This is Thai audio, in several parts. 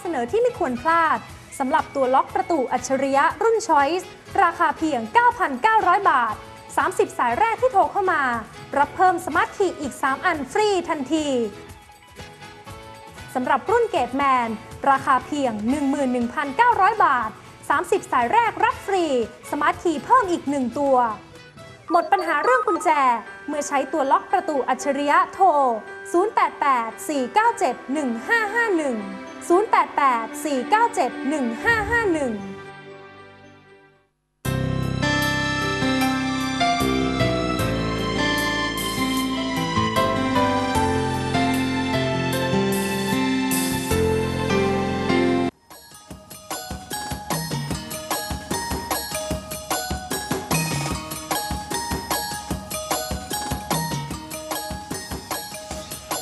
เสนอที่ไม่ควรพลาดสำหรับตัวล็อกประตูอัจฉริยะรุ่น Choice ราคาเพียง 9,900 บาท 30 สายแรกที่โทรเข้ามา รับเพิ่มสมาร์ทคีย์อีก 3 อันฟรีทันทีสำหรับรุ่นเกตแมน ราคาเพียง 11,900 บาท 30 สายแรกรับฟรี สมาร์ทคีย์เพิ่มอีก 1 ตัว หมดปัญหาเรื่องกุญแจ เมื่อใช้ตัวล็อกประตูอัจฉริยะโทร 088 497 1551 088 497 1551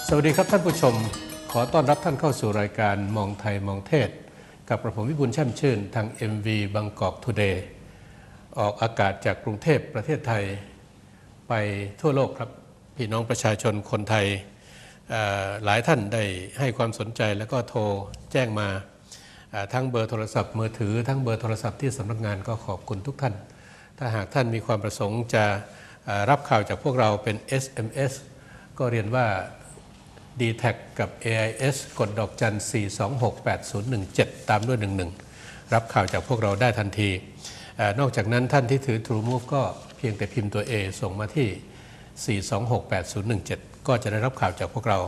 สวัสดีครับท่านผู้ชม ขอต้อนรับท่านเข้าสู่รายการมองไทยมองเทศ กับกระผมวิบุญแช่มชื่น ทาง MV บางกอกทูเดย์ออกอากาศจากกรุงเทพประเทศไทย ไปทั่วโลกครับ พี่น้องประชาชนคนไทย หลายท่านได้ให้ความสนใจแล้วก็โทรแจ้งมาทั้งเบอร์โทรศัพท์มือถือ ทั้งเบอร์โทรศัพท์ที่สำนักงานก็ขอบคุณทุกท่าน ถ้าหากท่านมีความประสงค์จะรับข่าวจากพวกเราเป็น SMS ก็เรียนว่า d t แทกับ AIS กดดอกจัน 4268017 ตามด้วย 11 รับข่าวจากพวกเราได้ทันที นอกจากนั้นท่านที่ถือ True Move ก็เพียงแต่พิมพ์ตัว A ส่งมาที่ 4268017 ก็จะได้รับข่าวจากพวกเรา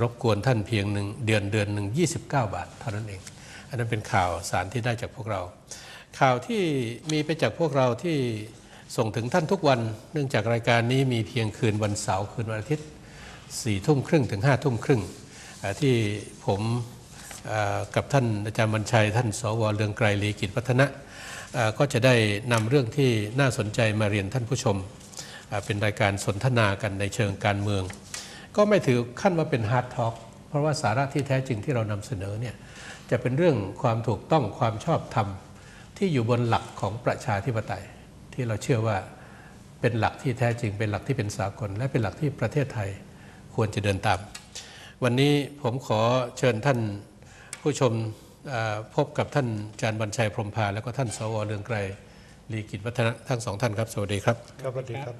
รบกวนท่านเพียงหนึ่งเดือนเดือนหนึ่ง29 บาท เท่านั้นเอง อันนั้นเป็นข่าวสารที่ได้จากพวกเรา ข่าวที่มีไปจากพวกเราที่ส่งถึงท่านทุกวัน เนื่องจากรายการนี้มีเพียงคืนวันเสาร์คืนวันอาทิตย์ สี่ทุ่มครึ่งถึงห้าทุ่มครึ่งที่ผมกับท่านอาจารย์บรรชัย ท่านสวเรืองไกรลีกิจพัฒนะก็จะได้นำเรื่องที่น่าสนใจมาเรียนท่านผู้ชมเอ่อเป็นรายการสนทนากันในเชิงการเมือง ก็ไม่ถือขั้นว่าเป็นฮาร์ดท็อกเพราะว่าสาระที่แท้จริงที่เรานำเสนอเนี่ยจะเป็นเรื่องความถูกต้องความชอบธรรม ที่อยู่บนหลักของประชาธิปไตย ที่เราเชื่อว่าเป็นหลักที่แท้จริง เป็นหลักที่เป็นสากล และเป็นหลักที่ประเทศไทย ควรจะเดินตาม วันนี้ผมขอเชิญท่านผู้ชมเอ่อพบกับท่านอาจารย์บรรชัยพรหมพาแล้วก็ท่านสวเรืองไกรลีกิจวัฒนะทั้งสองท่านครับ สวัสดีครับ ครับสวัสดีครับ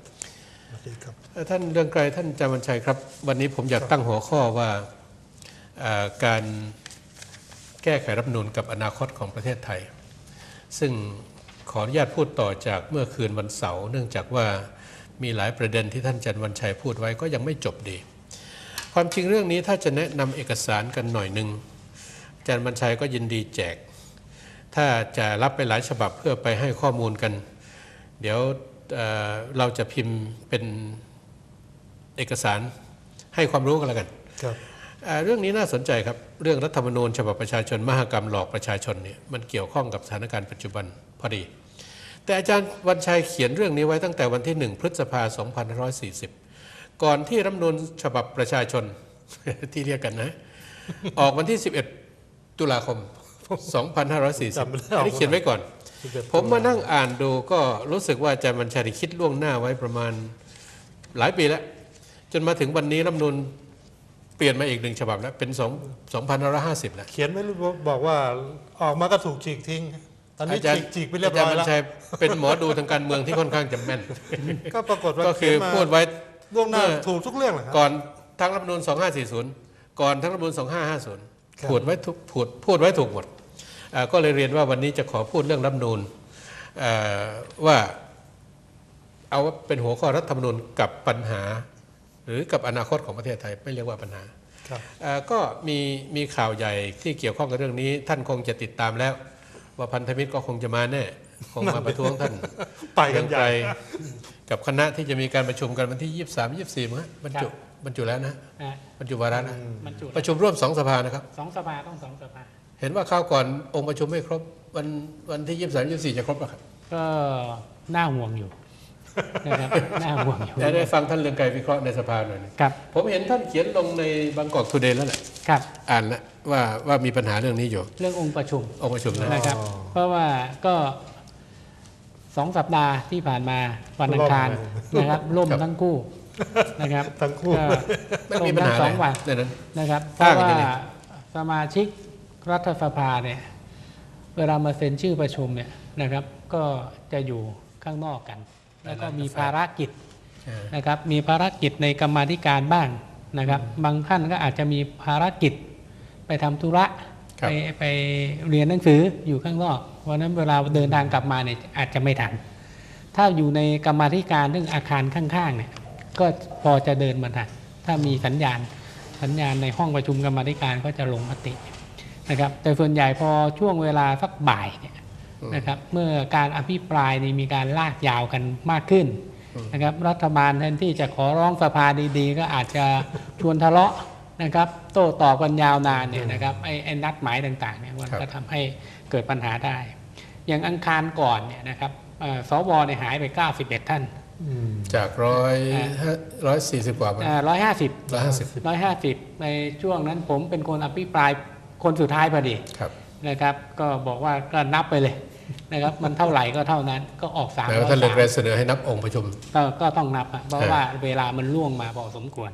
สวัสดีครับเอ่อท่านเรืองไกรท่านอาจารย์บรรชัยครับ วันนี้ผมอยากตั้งหัวข้อว่าเอ่อการแก้ไขรัฐธรรมนูญกับอนาคตของประเทศไทย ซึ่งขออนุญาตพูดต่อจากเมื่อคืนวันเสาร์เนื่องจากว่ามีหลายประเด็นที่ท่านอาจารย์วันชัยพูดไว้ก็ยังไม่จบดี ความจริงเรื่องนี้ถ้าจะแนะนำเอกสารกันหน่อยหนึ่งอาจารย์วันชัยก็ยินดีแจก ถ้าจะรับไปหลายฉบับเพื่อไปให้ข้อมูลกัน เดี๋ยวเอ่อเราจะพิมพ์เป็นเอกสารให้ความรู้กันแล้วกันครับเอ่อเรื่องนี้น่าสนใจครับ เรื่องรัฐธรรมนูญฉบับประชาชน มหกรรมหลอกประชาชนเนี่ยมันเกี่ยวข้องกับสถานการณ์ปัจจุบันพอดี แต่อาจารย์วันชัยเขียนเรื่องนี้ไว้ตั้งแต่วันที่ 1 พฤษภา2540 ก่อนที่รัฐธรรมนูญฉบับประชาชนที่เรียกกันนะ ออกวันที่ 11 ตุลาคม 2540จำไม่ได้อันนี้เขียนไว้ก่อน11ผมมานั่งอ่านดูก็รู้สึกว่าอาจารย์บัญชาได้คิดล่วงหน้าไว้ประมาณหลายปีแล้ว จนมาถึงวันนี้รัฐธรรมนูญเปลี่ยนมาอีกหนึ่งฉบับแล้วเป็น2 2550แล้วเขียนไม่รู้บอกว่าออกมาก็ถูกฉีกทิ้งตอนนี้อาจารฉีย์กฉีกไปเรียบอาจารร้อย์ยบัญแล้วชัยเป็นหมอดูทางการเมืองที่ค่อนข้างจะแม่น ก็ปรากฏว่าก็คือเขียนมาพูดไว้ ล่วงหน้าเมื่อถูกทุกเรื่องเลยครับ ก่อนทั้งรัฐธรรมนูญ2540 ก่อนทั้งรัฐธรรมนูญครับ2550พูดไว้ทุกพูดพูดไว้ถูกหมดอ่าก็เลยเรียนว่าวันนี้จะขอพูดเรื่องรัฐธรรมนูญเอ่อว่าเอาว่าเป็นหัวข้อรัฐธรรมนูญกับปัญหา หรือกับอนาคตของประเทศไทยไม่เรียกว่าปัญหาครับเอ่อก็มีมีข่าวใหญ่ที่เกี่ยวข้องกับเรื่องนี้ ท่านคงจะติดตามแล้ว ว่าพันธมิตรก็คงจะมาแน่คงมาประท้วงท่านไปกันใหญ่เรือง กกับคณะที่จะมีการประชุมกันวันที่ 23 24มั้งฮะบรรจุบรรจุแล้วนะอะบรรจุวาระนะบรรจุประชุมร่วมสองสภานะครับสองสภาต้องสองสภา เห็นว่าคราวก่อนองค์ประชุมไม่ครบวันวันที่ 23 24 จะครบหรอครับก็น่าห่วงอยู่นะครับน่าห่วงอยู่แต่ได้ฟังท่านเรืองไกรวิเคราะห์ในสภาหน่อยหนึงครับผมเห็นท่านเขียนลงในบางกอกทูเดย์แล้วแหละครับ อ่านแล้วว่าว่ามีปัญหาเรื่องนี้อยู่ เรื่ององค์ประชุมองค์ประชุมนะนะครับอ๋อเพราะว่าก็ สองสัปดาห์ที่ผ่านมาวันอังคารล่มนะครับล่มทั้งคู่นะครับทั้งคู่ก็ไม่มีปัญหาล่ทั้งสองวันในนั้นนะครับเพอ้าราะงว่าอย่างนี้สมาชิกรัฐสภาเนี่ยเวลามาเซ็นชื่อประชุมเนี่ยนะครับ ก็จะอยู่ข้างนอกกัน แล้วก็มีภารกิจเออนะครับ มีภารกิจในกรรมาธิการบ้างนะครับ บางท่านก็อาจจะมีภารกิจไปทำธุระครับ ไปไปเรียนหนังสืออยู่ข้างนอกเพราะฉะนั้นเวลาเดินทางกลับมาเนี่ยอาจจะไม่ทัน ถ้าอยู่ในกรรมาธิการเรื่องอาคารข้างๆเนี่ยก็พอจะเดินมาทันถ้ามีสัญญาณสัญญาณในห้องประชุมกรรมาธิการก็จะลงมตินะครับ แต่ส่วนใหญ่พอช่วงเวลาสักบ่ายเนี่ยนะครับเมื่อการอภิปรายนี่มีการลากยาวกันมากขึ้นนะครับรัฐบาลแทนที่จะขอร้องสภาดีๆ ก็อาจจะชวนทะเลาะ นะครับโต้ตอบกันยาวนานเนี่ยนะครับไอ้ไอ้นัดหมายต่างๆเนี่ยมันครับก็ทำให้เกิดปัญหาได้ อย่างอังคารก่อนเนี่ยนะครับเอ่อสวเนี่ยหายไป 91 ท่านจากร้อยร้อยสี่สิบกว่าร้อยห้าสิบร้อยห้าสิบร้อยห้าสิบในช่วงนั้นผมเป็นคนอภิปรายคนสุดท้ายพอดีครับนะครับ ก็บอกว่าก็นับไปเลยนะครับมันเท่าไหร่ก็เท่านั้นก็ออกสามแม้ร้อว่ายท่านเลือกสามได้เสนอให้นับองค์ประชุมก็ก็ต้องนับอะเพราะว่าเวลามันล่วงมาพอสมควร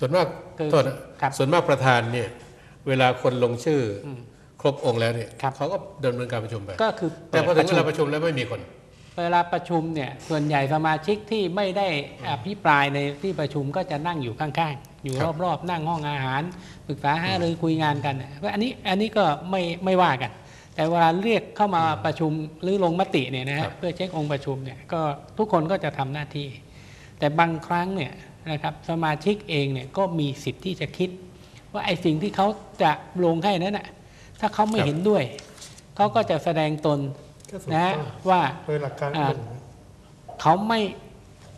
ส่วนมากคือโทษนะครับส่วนมากประธานเนี่ยเวลาคนลงชื่ออครบองค์แล้วเนี่ยครับเขาก็ดำเนินการประชุมไปก็คือแต่พอถึงปิเวดลาประชุมแล้วไม่มีคน เวลาประชุมเนี่ยส่วนใหญ่สมาชิกที่ไม่ได้อภิปรายในที่ประชุมก็จะนั่งอยู่ข้างๆ อยู่ครับรอบๆ นั่งห้องอาหารปรึกษาหารือคุยงานกันเนี่ยอันนี้อันนี้ก็ไม่ไม่ว่ากัน แต่เวลาเรียกเข้ามาประชุมหรือลงมติเนี่ยนะครัฮะบเพื่อเช็คองค์ประชุมเนี่ยก็ทุกคนก็จะทำหน้าที่ แต่บางครั้งเนี่ย นะครับสมาชิกเองเนี่ยก็มีสิทธิ์ที่จะคิด ว่าไอ้สิ่งที่เขาจะลงให้นั้นน่ะถ้าเขาไม่เห็นด้วย เขาก็จะแสดงตนก็ถูกนะฮะต้องว่าโดยหลักการอ่าเป็นเขาไม่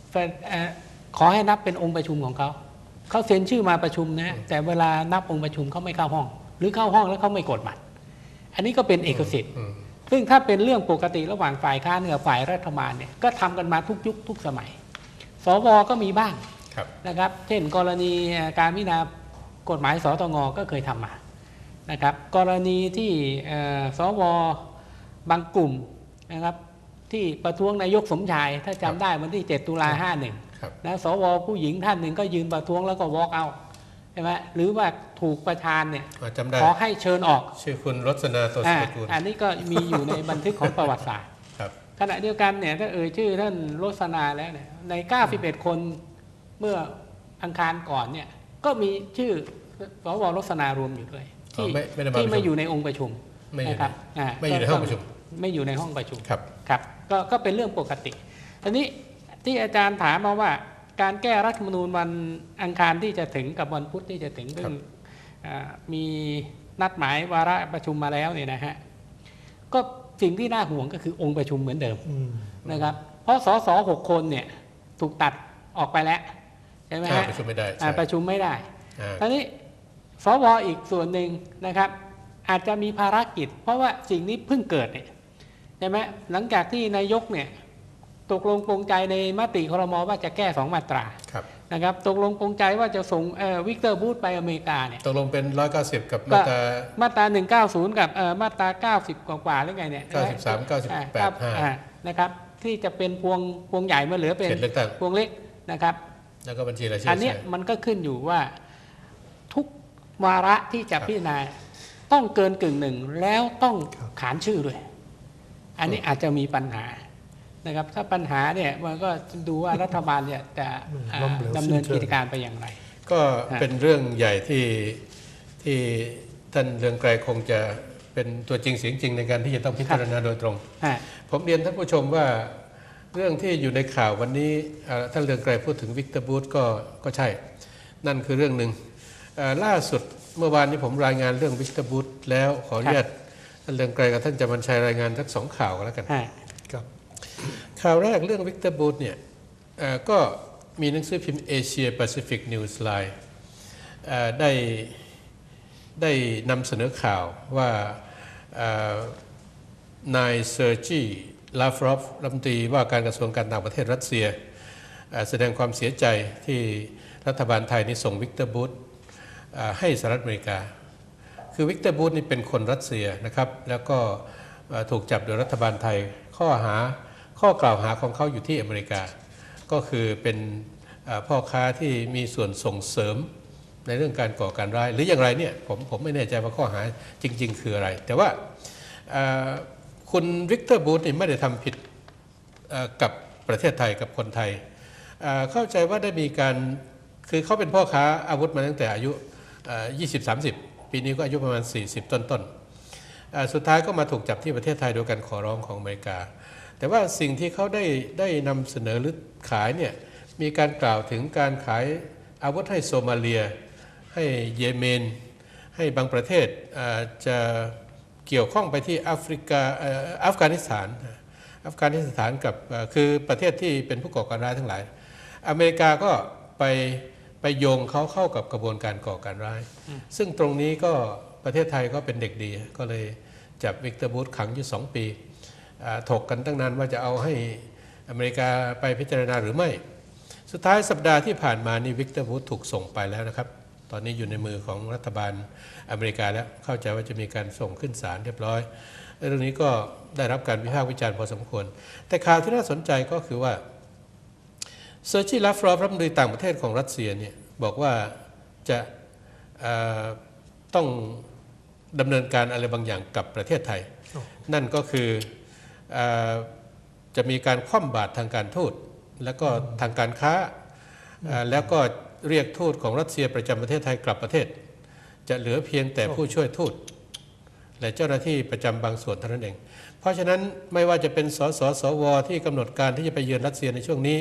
แฟนเอ่อขอให้นับเป็นองค์ประชุมของเขาเขาเซ็นชื่อมาประชุมนะแต่เวลานับองค์ประชุมเขาไม่เข้าห้อง หรือเข้าห้องแล้วเขาไม่กดบัตรอันนี้ก็เป็นเอกสิทธิ์อืมซึ่งถ้าเป็นเรื่องปกติระหว่างฝ่ายค้านกับฝ่ายรัฐบาลเนี่ยก็ทำกันมาทุกยุคทุกสมัย สวก็มีบ้างครับ นะครับ เช่นกรณีการพิจารณากฎหมายสตงก็เคยทำมานะครับ กรณีที่เอ่อสวบางกลุ่มนะครับที่ประท้วงนายกสมชาย ถ้าครับจำได้วันที่ 7 ตุลา51ครับนะสวผู้หญิงท่านหนึ่งก็ยืนประท้วงแล้วก็วอล์กเอาใช่ไหมหรือว่าถูกประธานเนี่ยอ่าจำได้ขอให้เชิญออก ชื่อคุณรสนาโตสอ่ากุลอันนี้ก็มีอยู่ในบันทึกของประวัติศาสตร์ครับขณะเดียวกันเนี่ยถ้าเอ่ยชื่อท่านรสนาแล้วเนี่ยใน 91 คน เมื่ออังคารก่อนเนี่ยก็มีชื่อสวรสนารวมอยู่ด้วยที่อ๋อไม่ไม่ได้มาที่ประชุมไม่อยู่ในองค์ประชุมไม่อยู่นะครับาไม่อยู่ในห้องประชุมไม่อยู่ในห้องประชุมครับครับก็ก็เป็นเรื่องปกติทีนี้ที่อาจารย์ถามมาว่า การแก้รัฐธรรมนูญวันอังคารที่จะถึงกับวันพุธที่จะถึงซึ่งอ่ามีนัดหมายวาระประชุมมาแล้วเนี่ยนะฮะก็สิ่งที่น่าห่วงก็คือองค์ประชุมเหมือนเดิมอืมนะครับ เพราะสสหกคนเนี่ยถูกตัดออกไปแล้วใช่ไหมอ่าฮะประชุมไม่ได้อ่าใช่ประชุมไม่ได้อ่าตอนนี้สวอีกส่วนหนึ่งนะครับ อาจจะมีภารกิจ เพราะว่าสิ่งนี้เพิ่งเกิดเนี่ยใช่ไหมหลังจากที่นายกเนี่ยตกลงปรงใจในมติครมว่าจะแก้สองมาตราครับนะครับตกลงปรงใจว่าจะส่งเอ่อวิกเตอร์บูธไปอเมริกาเนี่ยตกลงเป็น 190 กับก็มาตรามาตรา 190 กับเอ่อมาตรา 90 กว่าๆหรือไงเนี่ย93 98อ่าครับอ่านะครับที่จะเป็นพวงพวงใหญ่มาเหลือเป็นเขตเลือกตั้งพวงเล็กนะครับ แล้วก็บัญชีรายชื่อันเนี้ยใช่มันก็ขึ้นอยู่ว่าทุกวาระที่จะครับพิจารณาต้องเกินกึ่งหนึ่งแล้วต้องครับขานชื่อด้วย อันนี้อาจจะมีปัญหานะครับ ถ้าปัญหาเนี่ยมันก็ดูว่ารัฐบาลเนี่ยจะอ่าล้มเหลวดำเนินสิ้นเชิง กิจการไปอย่างไร ก็ฮะเป็นเรื่องใหญ่ที่ที่ท่านเรืองไกรคงจะเป็นตัวจริงเสียงจริงในการที่จะต้องพิจารณาโดยตรงฮะผมเรียนท่านผู้ชมว่า เรื่องที่อยู่ในข่าววันนี้เอ่อท่านเรืองไกรพูดถึงวิกเตอร์บูธก็ก็ใช่ นั่นคือเรื่องหนึ่งเอ่อล่าสุดเมื่อวานนี้ผมรายงานเรื่องวิกเตอร์บูธแล้วขออนุญาตท่านเรืองไกรกับท่านจำมันชัยรายงานทั้งสองข่าวกันแล้วกันฮะครับข่าวแรกเรื่องวิกเตอร์บูธเนี่ยเอ่อก็มีหนังสือพิมพ์เอเชียแปซิฟิกนิวส์ไลน์ได้ได้นำเสนอข่าวว่าเอ่อนายเซอร์จี ลาฟรอฟรัฐมนตรีว่าการกระทรวงการต่างประเทศรัสเซีย แสดงความเสียใจที่รัฐบาลไทยนี่ส่งวิกเตอร์บูธให้สหรัฐอเมริกา คือวิกเตอร์บูธนี่เป็นคนรัสเซียนะครับ แล้วก็ถูกจับโดยรัฐบาลไทย ข้อหาข้อกล่าวหาของเขาอยู่ที่อเมริกา ก็คือเป็นพ่อค้าที่มีส่วนส่งเสริมในเรื่องการก่อการร้าย หรืออย่างไรเนี่ยผมผมไม่แน่ใจว่าข้อหาจริง ๆ คืออะไร แต่ว่า คุณวิกเตอร์บูธนี่ไม่ได้ทำผิดกับประเทศไทยกับคนไทย เข้าใจว่าได้มีการคือเขาเป็นพ่อค้าอาวุธมาตั้งแต่อายุเอ่อ20-30 ปีนี้ก็อายุประมาณ 40 ต้นๆ สุดท้ายก็มาถูกจับที่ประเทศไทยโดยการขอร้องของอเมริกา แต่ว่าสิ่งที่เขาได้ได้นำเสนอหรือขายเนี่ยมีการกล่าวถึงการขายอาวุธให้โซมาเลีย ให้เยเมน ให้บางประเทศจะ เกี่ยวข้องไปที่แอฟริกาอัฟกานิสถานอัฟกานิสถานกับคือประเทศที่เป็นผู้ก่อการร้ายทั้งหลาย อเมริกาก็ไปไปโยงเขาเข้ากับกระบวนการก่อการร้าย ซึ่งตรงนี้ก็ประเทศไทยก็เป็นเด็กดี ก็เลยจับวิกเตอร์บูธขังอยู่สองปีถกกันตั้งนานว่าจะเอาให้อเมริกาไปพิจารณาหรือไม่ สุดท้ายสัปดาห์ที่ผ่านมานี่วิกเตอร์บูธถูกส่งไปแล้วนะครับ ตอนนี้อยู่ในมือของรัฐบาลอเมริกาแล้วเข้าใจว่าจะมีการส่งขึ้นศาลเรียบร้อยเรื่องนี้ก็ได้รับการวิพากษ์วิจารณ์พอสมควร แต่ข่าวที่น่าสนใจก็คือว่าเซอร์ชีลาฟรอฟรัฐมนตรีต่างประเทศของรัสเซียเนี่ยบอกว่าจะต้องดำเนินการอะไรบางอย่างกับประเทศไทย นั่นก็คืออจะมีการคว่ำบาตรทางการทูตแล้วก็ทางการค้าแล้วก็ เรียกทูตของรัสเซียประจำประเทศไทยกลับประเทศ จะเหลือเพียงแต่ผู้ช่วยทูตและเจ้าหน้าที่ประจำบางส่วนเท่านั้นเอง เพราะฉะนั้นไม่ว่าจะเป็นสสสวที่กำหนดการที่จะไปเยือนรัสเซียในช่วงนี้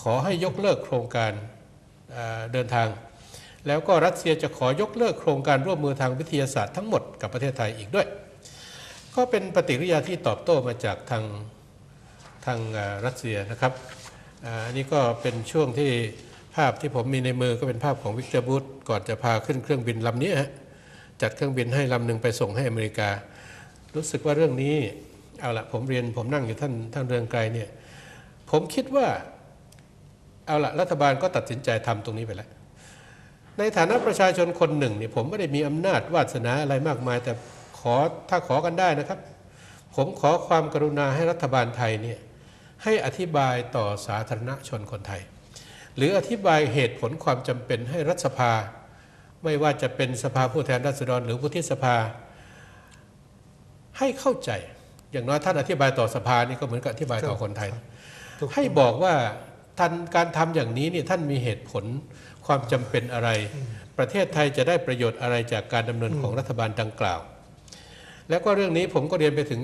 ขอให้ยกเลิกโครงการเอ่อเดินทาง แล้วก็รัสเซียจะขอยกเลิกโครงการร่วมมือทางวิทยาศาสตร์ทั้งหมดกับประเทศไทยอีกด้วย ก็เป็นปฏิกิริยาที่ตอบโต้มาจากทางทางเอ่อรัสเซียนะครับอ่าอันนี้ก็เป็นช่วงที่ ภาพที่ผมมีในมือก็เป็นภาพของวิกเตอร์บูธก่อนจะพาขึ้นเครื่องบินลำนี้ฮะจัดเครื่องบินให้ลำหนึ่งไปส่งให้อเมริกา รู้สึกว่าเรื่องนี้เอาละผมเรียนผมนั่งอยู่ท่านท่านเรืองไกรเนี่ยผมคิดว่าเอาละรัฐบาลก็ตัดสินใจทำตรงนี้ไปแล้ว ในฐานะประชาชนคนหนึ่งเนี่ยผมไม่ได้มีอำนาจวาสนาอะไรมากมาย แต่ขอถ้าขอกันได้นะครับ ผมขอความกรุณาให้รัฐบาลไทยเนี่ยให้อธิบายต่อสาธารณชนคนไทย หรืออธิบายเหตุผลความจำเป็นให้รัฐสภา ไม่ว่าจะเป็นสภาผู้แทนราษฎรหรือวุฒิสภา ให้เข้าใจ อย่างน้อยท่านอธิบายต่อสภานี่ก็เหมือนกับอธิบายต่อคนไทย ให้บอกว่าท่านการทำอย่างนี้เนี่ยท่านมีเหตุผลความจำเป็นอะไร ประเทศไทยจะได้ประโยชน์อะไรจากการดำเนินของรัฐบาลดังกล่าว แล้วก็เรื่องนี้ผมก็เรียนไปถึง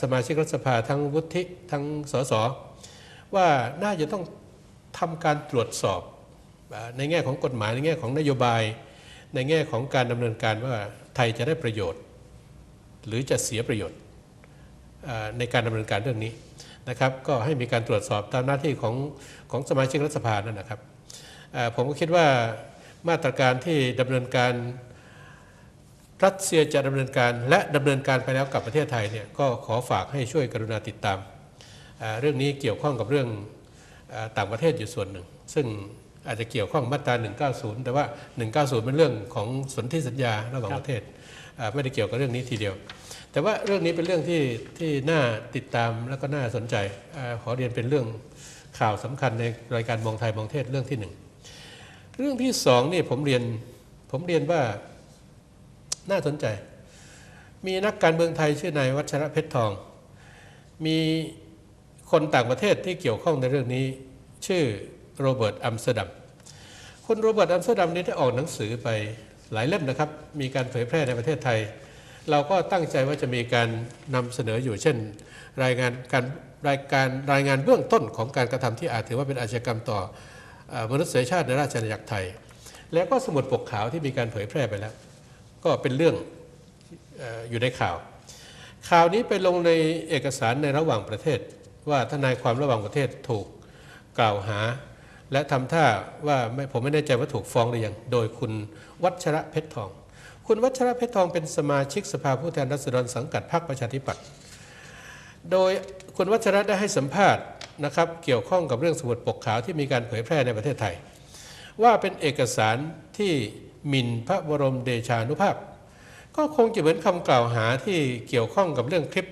สมาชิกรัฐสภาทั้งวุฒิทั้งสสว่าน่าจะต้อง ทำการตรวจสอบในแง่ของกฎหมายในแง่ของนโยบาย ในแง่ของการดำเนินการว่าไทยจะได้ประโยชน์ หรือจะเสียประโยชน์ในการดำเนินการเรื่องนี้นะครับก็ให้มีการตรวจสอบตามหน้าที่ของของสมาชิกรัฐสภานั่นนะครับผมก็คิดว่ามาตรการที่ดำเนินการรัสเซียจะดำเนินการและดำเนินการไปแล้วกับประเทศไทยเนี่ยก็ขอฝากให้ช่วยกรุณาติดตาม เรื่องนี้เกี่ยวข้องกับเรื่อง ต่างประเทศอยู่ส่วนหนึ่ง ซึ่งอาจจะเกี่ยวข้องมาตรา 190 แต่ว่า 190 เป็นเรื่องของสนธิสัญญาระหว่างประเทศไม่ได้เกี่ยวกับเรื่องนี้ทีเดียว แต่ว่าเรื่องนี้เป็นเรื่องที่ที่น่าติดตามแล้วก็น่าสนใจอขอเรียนเป็นเรื่องข่าวสำคัญในรายการมองไทยมองเทศเรื่องที่หนึ่งเรื่องที่สองนี่ผมเรียนผมเรียนว่าน่าสนใจ มีนักการเมืองไทยชื่อนายวัชระเพชรทอง มี คนต่างประเทศที่เกี่ยวข้องในเรื่องนี้ ชื่อโรเบิร์ตอัมสเตอร์ดัมคุณโรเบิร์ตอัมสเตอร์ดัมนี้ได้ออกหนังสือไปหลายเล่มนะครับ มีการเผยแพร่ในประเทศไทย เราก็ตั้งใจว่าจะมีการนำเสนออยู่เช่น รายงานการรายการรายงานเบื้องต้นของการกระทำที่อาจถือว่าเป็นอาชญากรรมต่ออมนุษยชาติในราชอาณาจักรไทย แล้วก็สมุดปกขาวที่มีการเผยแพร่ไปแล้ว ก็เป็นเรื่องออยู่ในข่าว ข่าวนี้ไปลงในเอกสารในระหว่างประเทศ ว่าทนายความระหว่างประเทศถูกกล่าวหา และทำท่าว่าไม่ผมไม่แน่ใจว่าถูกฟ้องหรือยังโดยคุณวัชระเพชรทอง คุณวัชระเพชรทองเป็นสมาชิกสภาผู้แทนราษฎรสังกัดพรรคประชาธิปัตย์โดยคุณวัชระได้ให้สัมภาษณ์นะครับเกี่ยวข้องกับเรื่องสมุดปกขาวที่มีการเผยแพร่ในประเทศไทย ว่าเป็นเอกสารที่หมิ่นพระบรมเดชานุภาพ ก็คงจะเหมือนคำกล่าวหาที่เกี่ยวข้องกับเรื่องคลิป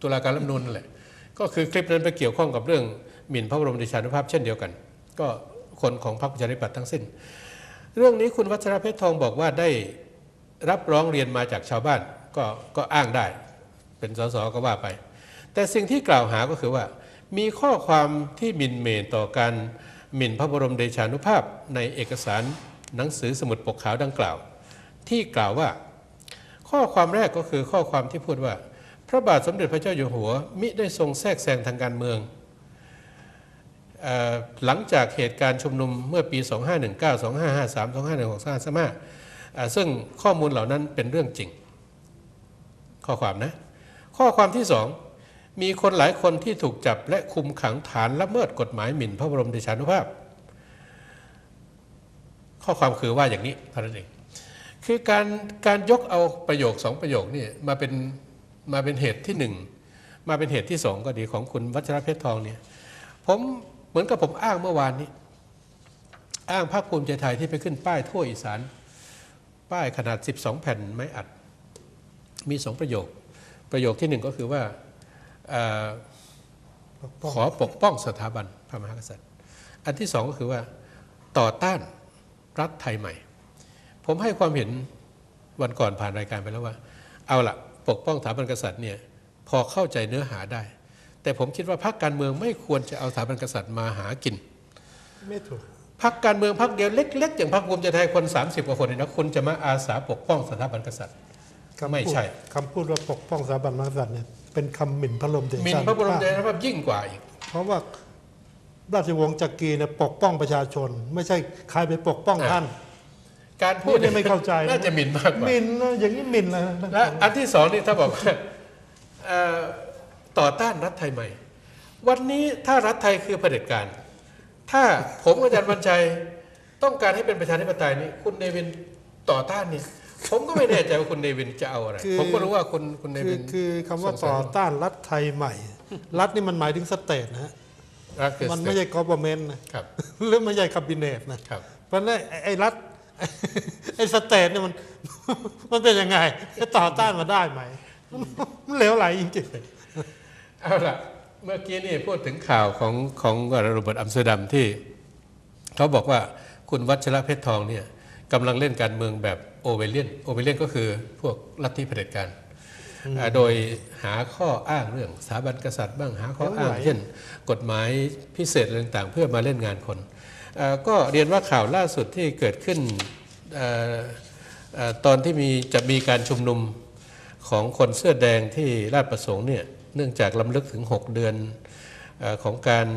ตุลาการรัฐมนูญนั่นแหละ ก็คือคลิปนั้นไปเกี่ยวข้องกับเรื่องหมิ่นพระบรมเดชานุภาพเช่นเดียวกัน ก็คนของพรรคประชาธิปัตย์ทั้งสิ้น เรื่องนี้คุณวัชรเพชรทองบอกว่าได้รับร้องเรียนมาจากชาวบ้านก็ก็อ้างได้ เป็นสสก็ว่าไป แต่สิ่งที่กล่าวหาก็คือว่า มีข้อความที่หมิ่นเหมนต่อการหมิ่นพระบรมเดชานุภาพในเอกสารหนังสือสมุดปกขาวดังกล่าว ที่กล่าวว่า ข้อความแรกก็คือข้อความที่พูดว่า พระบาทสมเด็จพระเจ้าอยู่หัว มิได้ทรงแทรกแซงทางการเมืองออหลังจากเหตุการณ์ชุมนุมเมื่อปี 2519 2553 2516 2535ซึ่งข้อมูลเหล่านั้นเป็นเรื่องจริง ข้อความนะ ข้อความที่สองมีคนหลายคนที่ถูกจับและคุมขังฐานละเมิดกฎหมายหมิ่นพระบรมเดชานุภาพ ข้อความคือว่าอย่างนี้เท่านั้นเองคือการการยกเอาประโยคสองประโยคนี่มาเป็น มาเป็นเหตุที่หนึ่งมาเป็นเหตุที่สองก็ดีของคุณวัชรเพชรทองเนี่ยผมเหมือนกับผมอ้างเมื่อวานนี้ อ้างภาคภูมิใจไทยที่ไปขึ้นป้ายทั่วอีสาน ป้ายขนาด 12 แผ่นไม้อัด มีสองประโยค ประโยคที่หนึ่งก็คือว่าออขอปกป้องสถาบันพระมหากษัตริย์ อันที่สองก็คือว่าต่อต้านรัฐไทยใหม่ ผมให้ความเห็นวันก่อนผ่านรายการไปแล้วว่า เอาละ ปกป้องสถาบันกษัตริย์เนี่ยพอเข้าใจเนื้อหาได้ แต่ผมคิดว่าพรรคการเมืองไม่ควรจะเอาสถาบันกษัตริย์มาหากิน ไม่ถูกพรรคการเมืองพรรคเดียวเล็ก ๆ อย่างพรรคภูมิใจไทยคน 30กว่าคนเนี่ยนะคุณจะมาอาสาปกป้องสถาบันกษัตริย์คำพูดไม่ใช่คำพูดว่าปกป้องสถาบันมหากษัตริย์เนี่ยเป็นคำหมิ่นพระบรมเดชาหมินพระบรมเดชานุภาพยิ่งกว่าอีกเพราะว่าราชวงศ์จักรีเนี่ยปกป้องประชาชน ไม่ใช่ใครไปปกป้องอะท่าน การพูพูดดเนี่ยไม่เข้าใจน่าจะหมิ่นมากกว่าหมิ่นนะอย่างนี้หมิ่นนะและอันที่สองนี่ถ้าบอกว่าเอ่อต่อต้านรัฐไทยใหม่ วันนี้ถ้ารัฐไทยคือเผด็จการ ถ้าผมกับอาจารย์บรรชัยต้องการให้เป็นประชาธิปไตยนี่คุณเนวินต่อต้านนี่ผมก็ไม่แน่ใจว่าคุณเนวินจะเอาอะไรคือผมก็รู้ว่าคุณคุณเนคืวิอนคือคำว่าสงสัยต่อต้านรัฐไทยใหม่ รัฐนี่มันหมายถึงสเตทนะฮะรัฐคือมันไม่ใช่กอ v เมนต์นะครับหรือไม่ใช่คับบิเนตนะครับเพราะฉะนั้นไอ้ไอ้รัฐ ไอ้สเตทเนี่ยมัน มันเป็นยังไงจะต่อต้านมาได้ไหมมันเหลวไหลจริงๆเอาล่ะ เมื่อกี้นี่พูดถึงข่าวของของโรเบิร์ตอัมสเตอร์ดัมที่ เขาบอกว่าคุณวัชระเพชรทองเนี่ยกำลังเล่นการเมืองแบบโอเวเลียนโอเวเลียนก็คือพวกลัทธิเผด็จการอ่าโดยหาข้ออ้างเรื่องสถาบันกษัตริย์บ้างหาข้ออ้างเรื่องไหนเช่นกฎหมายพิเศษอะไรต่างๆ เพื่อมาเล่นงานคนอ่า ก็เรียนว่าข่าวล่าสุดที่เกิดขึ้นอ่าอ่าตอนที่มีจะมีการชุมนุมของคนเสื้อแดงที่ราชประสงค์เนี่ยเนื่องจากลำลึกถึง 6 เดือนอาของการ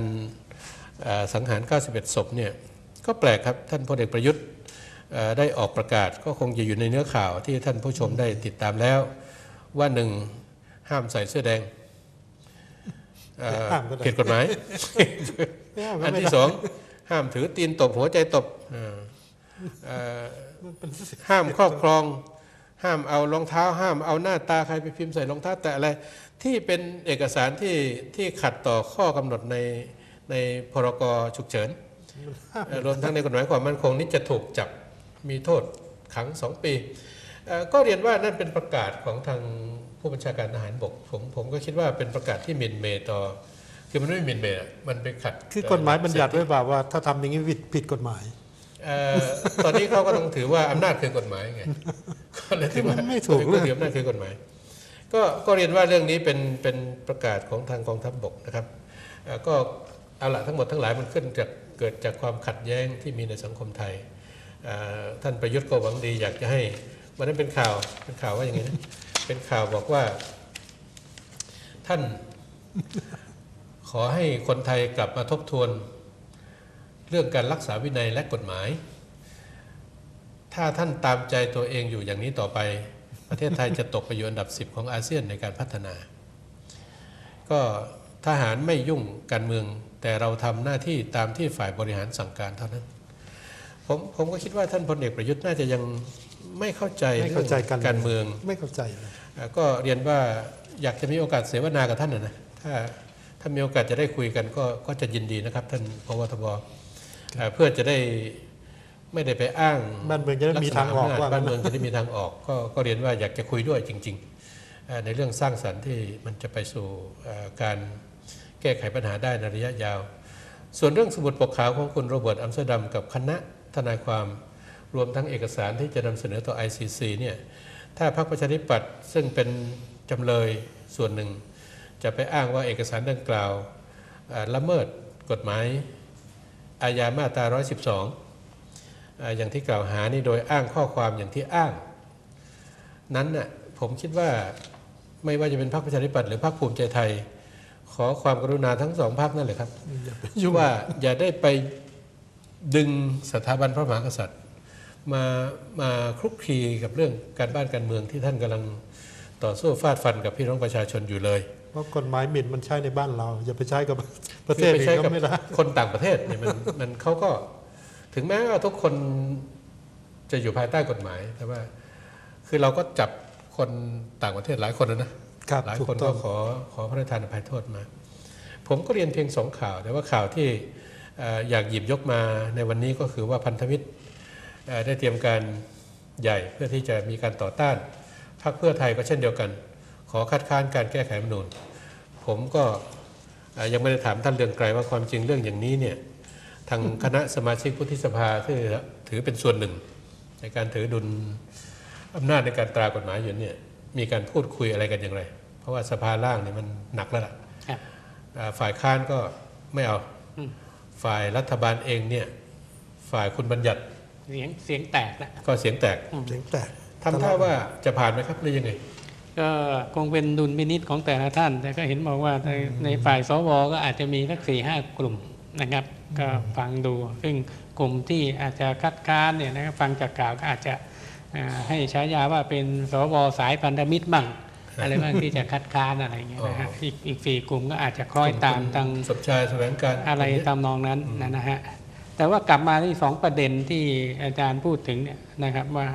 อ่าสังหาร 91 ศพเนี่ยก็แปลกครับท่านพลเอกประยุทธ์เอ่อได้ออกประกาศก็คงจะอยู่ในเนื้อข่าวที่ท่านผู้ชมได้ติดตามแล้ว ว่าหนึ่งห้ามใส่เสื้อแดงเอ่อห้ามก็ได้ผิดกฎหมายไม่เอาก็อันไม่ที่ได้สอง ห้ามถือตีนตบหัวใจตบห้ามครอบครอง ห้ามเอารองเท้า ห้ามเอาหน้าตาใครไปพิมพ์ใส่รองเท้า แต่อะไรที่เป็นเอกสารที่ที่ขัดต่อข้อกำหนดในในพรกฉุกเฉินรวมทั้งในกฎหมายความมั่นคงนี้จะถูกจับมีโทษขังสองปีก็เรียนว่านั่นเป็นประกาศของทางผู้บัญชาการทหารบกผมผมก็คิดว่าเป็นประกาศที่มินเมย์ต่อ คือมันไม่หมิ่นเมย์อะมันเป็นขัดคือกฎหมายบัญญัติไว้แบบว่าถ้าทำอย่างนี้ผิดผิดกฎหมายเอ่อตอนนี้เขาก็ต้องถือว่าอำนาจคือกฎหมายไงก็เลยถือว่าไม่ถูกก็ถืออำนาจคือกฎหมาย ก็ก็เรียนว่าเรื่องนี้เป็นเป็นประกาศของทางกองทัพบกนะครับเอ่อก็เอาละทั้งหมดทั้งหลายมันขึ้นจากเกิดจากความขัดแย้งที่มีในสังคมไทยเอ่อท่านประยุทธ์ก็หวังดีอยากจะให้วันนั้นเป็นข่าวเป็นข่าวว่าอย่างไงนะเป็นข่าวบอกว่า ท่าน ขอให้คนไทยกลับมาทบทวน เรื่องการรักษาวินัยและกฎหมาย ถ้าท่านตามใจตัวเองอยู่อย่างนี้ต่อไป ประเทศไทยจะตกไปอยู่อันดับ 10 ของอาเซียนในการพัฒนา ก็ทหารไม่ยุ่งการเมือง แต่เราทำหน้าที่ตามที่ฝ่ายบริหารสั่งการเท่านั้น ผมผมก็คิดว่าท่านพลเอกประยุทธ์น่าจะยังไม่เข้าใจไม่เข้าใจการการเมืองไม่เข้าใจเลยเอ่อก็เรียนว่าอยากจะมีโอกาสเสวนากับท่านนะนะถ้า ถ้ามีโอกาสจะได้คุยกันก็ก็จะยินดีนะครับ ท่านพบทบเอ่อเพื่อจะได้ไม่ได้ไปอ้างบ้านเมืองจะได้มีทางออกลัษณะว่าบ้านงั้นเมืองจะได้มีทางออก ก็ก็เรียนว่าอยากจะคุยด้วยจริงๆเอ่อในเรื่องสร้างสรรค์ที่มันจะไปสู่เอ่อการแก้ไขปัญหาได้ในระยะยาว ส่วนเรื่องสมุดปกขาวของคุณโรเบิร์ตอัมสเตอร์ดัมกับคณะทนายความรวมทั้งเอกสารที่จะนำเสนอต่อ ICC เนี่ยถ้าพรรคประชาธิปัตย์ซึ่งเป็นจำเลยส่วนหนึ่ง จะไปอ้างว่าเอกสารดังกล่าวละเมิดกฎหมายอาญามาตรา 112อ่าอย่างที่กล่าวหานี่โดยอ้างข้อความอย่างที่อ้าง นั้นน่ะผมคิดว่าไม่ว่าจะเป็นพรรคประชาธิปัตย์หรือพรรคภูมิใจไทย ขอความกรุณาทั้งสองพรรคนั่นแหละครับยว่าอย่าได้ไปดึงสถาบันพระมหากษัตริย์ มามาคลุกคลีกับเรื่องการบ้านการเมืองที่ท่านกำลังต่อสู้ฟาดฟันกับพี่น้องประชาชนอยู่เลย เพราะกฎหมายหมิ่นมันใช้ในบ้านเรา อย่าไปใช้กับประเทคือศไปอื่ใช้นกัก็ไม่ได้คนต่างประเทศเนี่ยมันมันเขาก็ถึงแม้ว่าทุกคนจะอยู่ภายใต้กฎหมาย แต่ว่า คือเราก็จับคนต่างประเทศหลายคนแล้วนะครับหลายถูกคนต้ก็องขอขอพระราชทานอภัยโทษมา ผมก็เรียนเพียงสองข่าว แต่ว่าข่าวที่เอ่ออยากหยิบยกมาในวันนี้ก็คือว่าพันธมิตรเอ่อได้เตรียมการใหญ่เพื่อที่จะมีการต่อต้านพรรคเพื่อไทยก็เช่นเดียวกัน ขอคัดค้านการแก้ไขรัฐธรรมนูญผมก็เอ่อยังไม่ได้ถามท่านเรืองไกรว่าความจริงเรื่องอย่างนี้เนี่ยทางคณะสมาชิกวุฒิสภาที่ถือเป็นส่วนหนึ่ง ในการถือดุลอำนาจในการตรากฎหมายอยู่เนี่ยมีการพูดคุยอะไรกันอย่างไร เพราะว่าสภาล่างเนี่ยมันหนักแล้วล่ะครับอ่าฝ่ายค้านก็ไม่เอาอืมฝ่ายรัฐบาลเองเนี่ยฝ่ายคุณบัญญัติเสียงเสียงแตกนะก็เสียงแตกเสียงแตกทำท่าว่าจะผ่านไหมครับหรือยังไง ก็คงเป็นดุลพินิษของแต่ละท่าน แต่ก็เห็นบอกว่าในในฝ่ายสวก็อาจจะมีสักสี่ห้ากลุ่มนะครับ ก็ฟังดู ซึ่งกลุ่มที่อาจจะคัดค้านเนี่ยนะครับฟังจากกล่าวก็อาจจะอ่าให้ฉายาว่าเป็นสวสายพันธมิตรบ้างอะไรบ้างที่จะคัดค้านอะไรอย่างเงี้ยนะฮะอ๋ออีอีกอีกสี่กลุ่มก็อาจจะคล้อยตามทางสมชายแสวงการอะไรตามนองนั้นนะนะฮะแต่ว่ากลับมาที่สองประเด็นที่อาจารย์พูดถึงเนี่ยนะครับว่า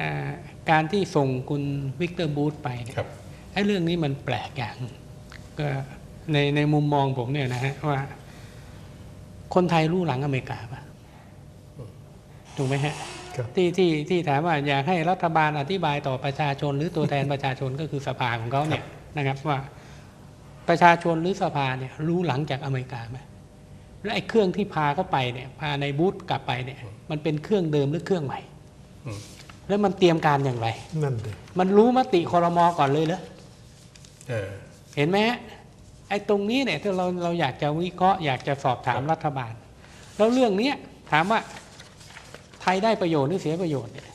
อ่า การที่ส่งคุณวิกเตอร์บูธไปเนี่ยครับไอ้เรื่องนี้มันแปลกอย่างก็ในในมุมมองผมเนี่ยนะฮะว่า คนไทยรู้หลังอเมริกาปะถูกไหมฮะครับที่ที่ที่ถามว่าอยากให้รัฐบาลอธิบายต่อประชาชน หรือตัวแทนประชาชนก็คือสภาของเขาเนี่ยนะครับว่าประชาชนหรือสภาเนี่ยรู้หลังจากอเมริกาไหมแล้วไอ้เครื่องที่พาเข้าไปเนี่ย พาในบูธกลับไปเนี่ย มันเป็นเครื่องเดิมหรือเครื่องใหม่อืม แล้วมันเตรียมการอย่างไร นั่นเด็มันรู้มติคอรมอก่อนเลยเหรอเออเห็นไหมฮะไอ้ตรงนี้เนี่ยที่เราเราอยากจะวิเคราะห์อยากจะสอบถามรัฐบาล แล้วเรื่องเนี้ยถามว่าไทยได้ประโยชน์หรือเสียประโยชน์เนี่ย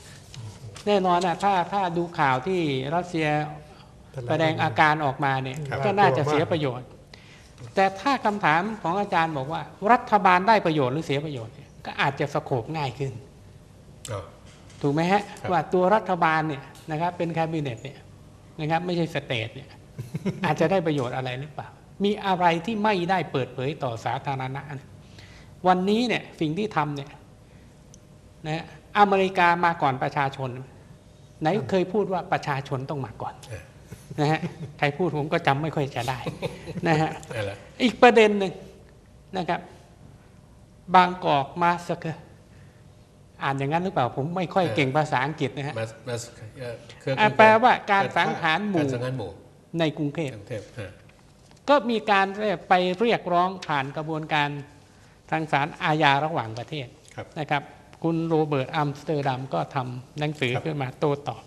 แน่นอนนะถ้าถ้าดูข่าวที่รัสเซียแสดงอาการออกมาเนี่ยครับก็น่าจะเสียประโยชน์ แต่ถ้าคำถามของอาจารย์บอกว่า รัฐบาลได้ประโยชน์หรือเสียประโยชน์เนี่ยก็อาจจะสโคบง่ายขึ้นอ๋อ ถูกไหมฮะครับว่าตัวรัฐบาลเนี่ยนะครับเป็นแคบิเนตเนี่ยนะครับไม่ใช่สเตทเนี่ยอาจจะได้ประโยชน์อะไรหรือเปล่า มีอะไรที่ไม่ได้เปิดเผยต่อสาธารณะเนี่ยวันนี้เนี่ยสิ่งที่ทำเนี่ยนะอเมริกามาก่อนประชาชน ไหนเคยพูดว่าประชาชนต้องมาก่อนเออนะฮะใครพูดผมก็จำไม่ค่อยจะได้นะฮะนั่นแหละอีกประเด็นหนึ่งนะครับ บางกอกมาสเกอร์ อ่านอย่างนั้นหรือเปล่าผมไม่ค่อยเก่งภาษาอังกฤษนะฮะมามาเอ่อคืออะแปลว่าการสังหารหมู่การสังหารหมู่ในกรุงเทพกรุงเทพเออก็มีการไปเรียกร้องผ่านกระบวนการทางศาลอาญาระหว่างประเทศครับนะครับ คุณโรเบิร์ตอัมสเตอร์ดัมก็ทำหนังสือครับขึ้นมาโต้ตอบ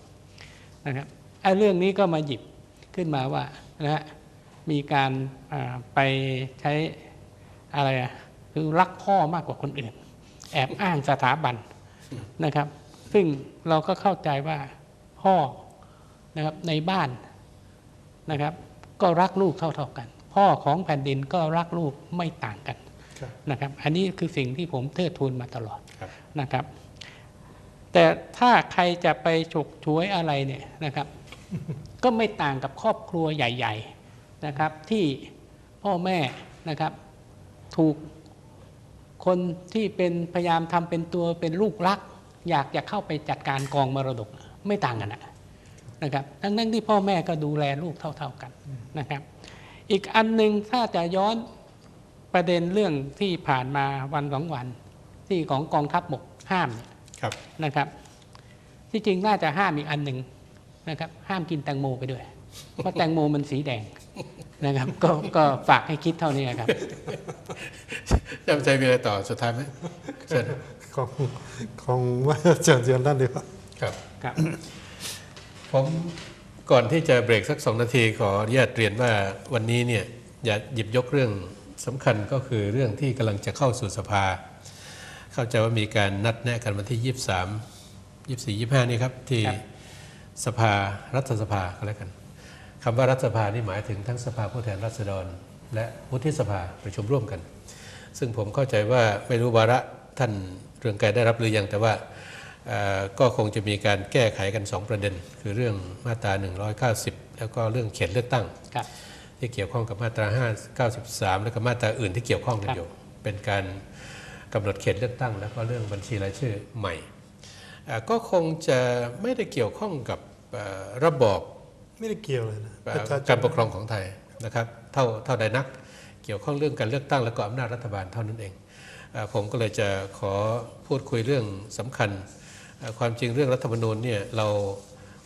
นะครับไอ้เรื่องนี้ก็มาหยิบขึ้นมาว่านะฮะมีการอ่าไปใช้อะไรอะคือรักพ่อมากกว่าคนอื่น แอบอ้างสถาบัน นะครับ ซึ่งเราก็เข้าใจว่าพ่อนะครับในบ้านนะครับ ก็รักลูกเท่าๆกัน พ่อของแผ่นดินก็รักลูกไม่ต่างกันครับนะครับ อันนี้คือสิ่งที่ผมเทิดทูนมาตลอดครับนะครับ แต่ถ้าใครจะไปฉกฉวยอะไรเนี่ยนะครับ ก็ไม่ต่างกับครอบครัวใหญ่ ๆนะครับ ที่พ่อแม่นะครับ ถูก คนที่เป็นพยายามทำเป็นตัวเป็นลูกรัก อยากจะเข้าไปจัดการกองมรดกไม่ต่างกันนะนะครับทั้งนั้นที่พ่อแม่ก็ดูแลลูกเท่า ๆกันนะครับ อีกอันหนึ่งถ้าจะย้อนประเด็นเรื่องที่ผ่านมาวันสองวัน ที่ของกองทัพบกห้ามเนี่ยครับนะครับ ที่จริงน่าจะห้ามอีกอันหนึ่งนะครับ ห้ามกินแตงโมไปด้วยเพราะแตงโมมันสีแดง นะครับ ก็ก็ฝากให้คิดเท่านี้ครับจำใจมีอะไรต่อสุดท้ายไหมเชิญขของของว่าเชิญเชิญท่านดีกว่าครับครับ ผมก่อนที่จะเบรกสักสองนาทีขออนุญาตเรียนว่าวันนี้เนี่ยอย่าหยิบยกเรื่องสำคัญก็คือเรื่องที่กำลังจะเข้าสู่สภา เข้าใจว่ามีการนัดแนะกันวันที่ 23 24 25 นี่ครับ ที่ครับสภารัฐสภาก็แล้วกัน คำว่ารัฐสภานี่หมายถึงทั้งสภาผู้แทนราษฎร และวุฒิสภาประชุมร่วมกัน ซึ่งผมเข้าใจว่าไม่รู้วาระท่านเรืองไกรได้รับหรือยังแต่ว่าเอ่อก็คงจะมีการแก้ไขกัน 2 ประเด็น คือเรื่องมาตรา 190 แล้วก็เรื่องเขตเลือกตั้งครับที่เกี่ยวข้องกับมาตรา 5 93 แล้วก็มาตราอื่นที่เกี่ยวข้องกันอยู่ เป็นการกำหนดเขตเลือกตั้ง แล้วก็เรื่องบัญชีรายชื่อใหม่เอ่อก็คงจะไม่ได้เกี่ยวข้องกับเอ่อระบอบ ไม่ได้เกี่ยวเลยนะเอ่อประชชนการปกครองของไทยนะครับเท่าเท่าใดนักเกี่ยวข้องเรื่องการเลือกตั้งและก็อำนาจรัฐบาลเท่านั้นเองเอ่อผมก็เลยจะขอพูดคุยเรื่องสำคัญเอ่อความจริงเรื่องรัฐธรรมนูญเนี่ยเรา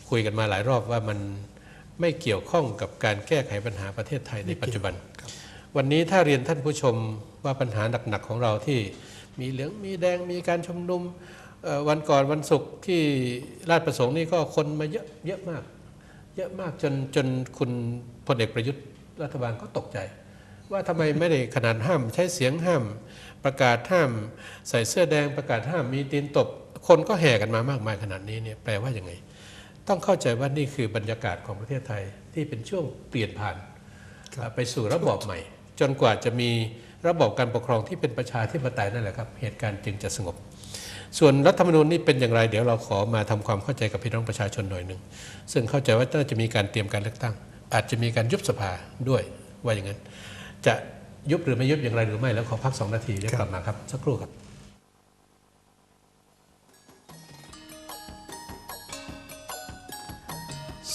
คุยกันมาหลายรอบว่ามันไม่เกี่ยวข้องกับการแก้ไขปัญหาประเทศไทยในปัจจุบัน วันนี้ถ้าเรียนท่านผู้ชมว่าปัญหาหนักๆของเราที่มีเหลืองมีแดงมีการชุมนุมเอ่อวันก่อนวันศุกร์ที่ราชประสงค์นี่ก็คนมาเยอะเยอะมาก เยอะมากจนจนคุณพลเอกประยุทธ์รัฐบาลก็ตกใจ ว่าทำไมไม่ได้ขนาดห้ามใช้เสียงห้าม ประกาศห้าม ใส่เสื้อแดงประกาศห้ามมีตีนตบ คนก็แห่กันมามากมายขนาดนี้เนี่ยแปลว่าอย่างไง ต้องเข้าใจว่านี่คือบรรยากาศของประเทศไทยที่เป็นช่วงเปลี่ยนผ่านไปสู่ระบอบใหม่ จนกว่าจะมีระบอบการปกครองที่เป็นประชาธิปไตยนั่นแหละครับ เหตุการณ์จึงจะสงบ ส่วนรัฐธรรมนูญนี่เป็นอย่างไร เดี๋ยวเราขอมาทำความเข้าใจกับพี่น้องประชาชนหน่อยหนึ่งซึ่งเข้าใจว่าน่าจะมีการเตรียมการเลือกตั้ง อาจจะมีการยุบสภาด้วยว่าอย่างนั้น จะยุบหรือไม่ยุบอย่างไรหรือไม่แล้วขอพักสองนาทีเดี๋ยวกลับมาครับสักครู่ครับ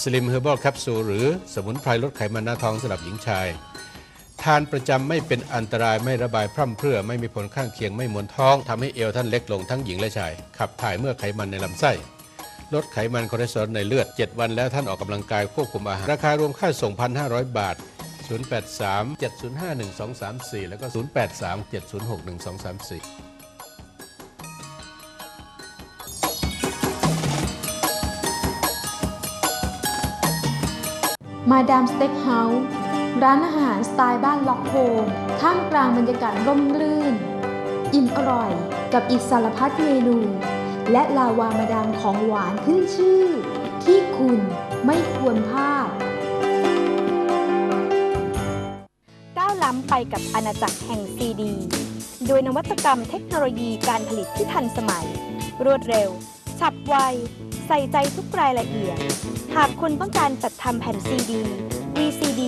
สลิมเฮอร์บอลแคปซูลหรือสมุนไพรลดไขมันหน้าท้องสำหรับหญิงชาย ทานประจำไม่เป็นอันตรายไม่ระบายพร่ำเพรื่อไม่มีผลข้างเคียงไม่มวนท้องทำให้เอวท่านเล็กลงทั้งหญิงและชาย ขับถ่ายเมื่อไขมันในลำไส้ ลดไขมันคอเลสเตอรอลในเลือด 7 วันแล้วท่านออกกำลังกายควบคุมอาหาร ราคารวมค่าส่ง 1,500 บาท 083 705 1234 แล้วก็ 083 706 1234มาดามสเต็กเฮาส์ ร้านอาหารสไตล์บ้านล็อกโฮมท่ามกลางบรรยากาศร่มรื่น อิ่มอร่อยกับอีกสารพัดเมนู และลาวามาดามของหวานขึ้นชื่อ ที่คุณไม่ควรพลาดก้าวล้ำไปกับอาณาจักรแห่งซีดี โดยนวัตกรรมเทคโนโลยีการผลิตที่ทันสมัย รวดเร็ว ฉับไว ใส่ใจทุกรายละเอียด หากคุณต้องการจัดทำแผ่นซีดี VCD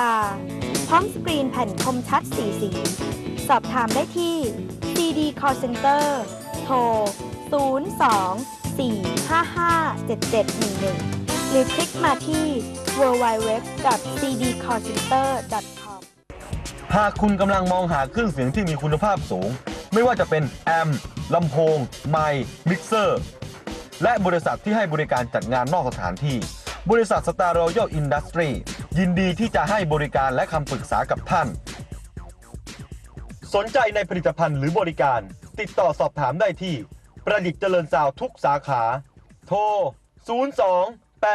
CDR พร้อมสกรีนแผ่นคมชัดสีสี สอบถามได้ที่ CD Call Center โทร 02 455 7711 หรือคลิกมาที่ www.cdcallcenter.com หากคุณกำลังมองหาเครื่องเสียงที่มีคุณภาพสูง ไม่ว่าจะเป็นแอมป์ลำโพง ไมค์มิกเซอร์ และบริษัทที่ให้บริการจัดงานนอกสถานที่ บริษัท Star Royal Industry ยินดีที่ ยินดีที่จะให้บริการและคำปรึกษากับท่าน สนใจในผลิตภัณฑ์หรือบริการ ติดต่อสอบถามได้ที่ ประดิษฐ์เจริญซาวทุกสาขา โทร 02 803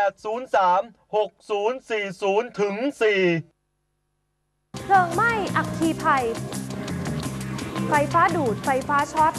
6040 ถึง 4 เพลิงไหม้อัคคีภัย ไฟฟ้าดูด ไฟฟ้าช็อต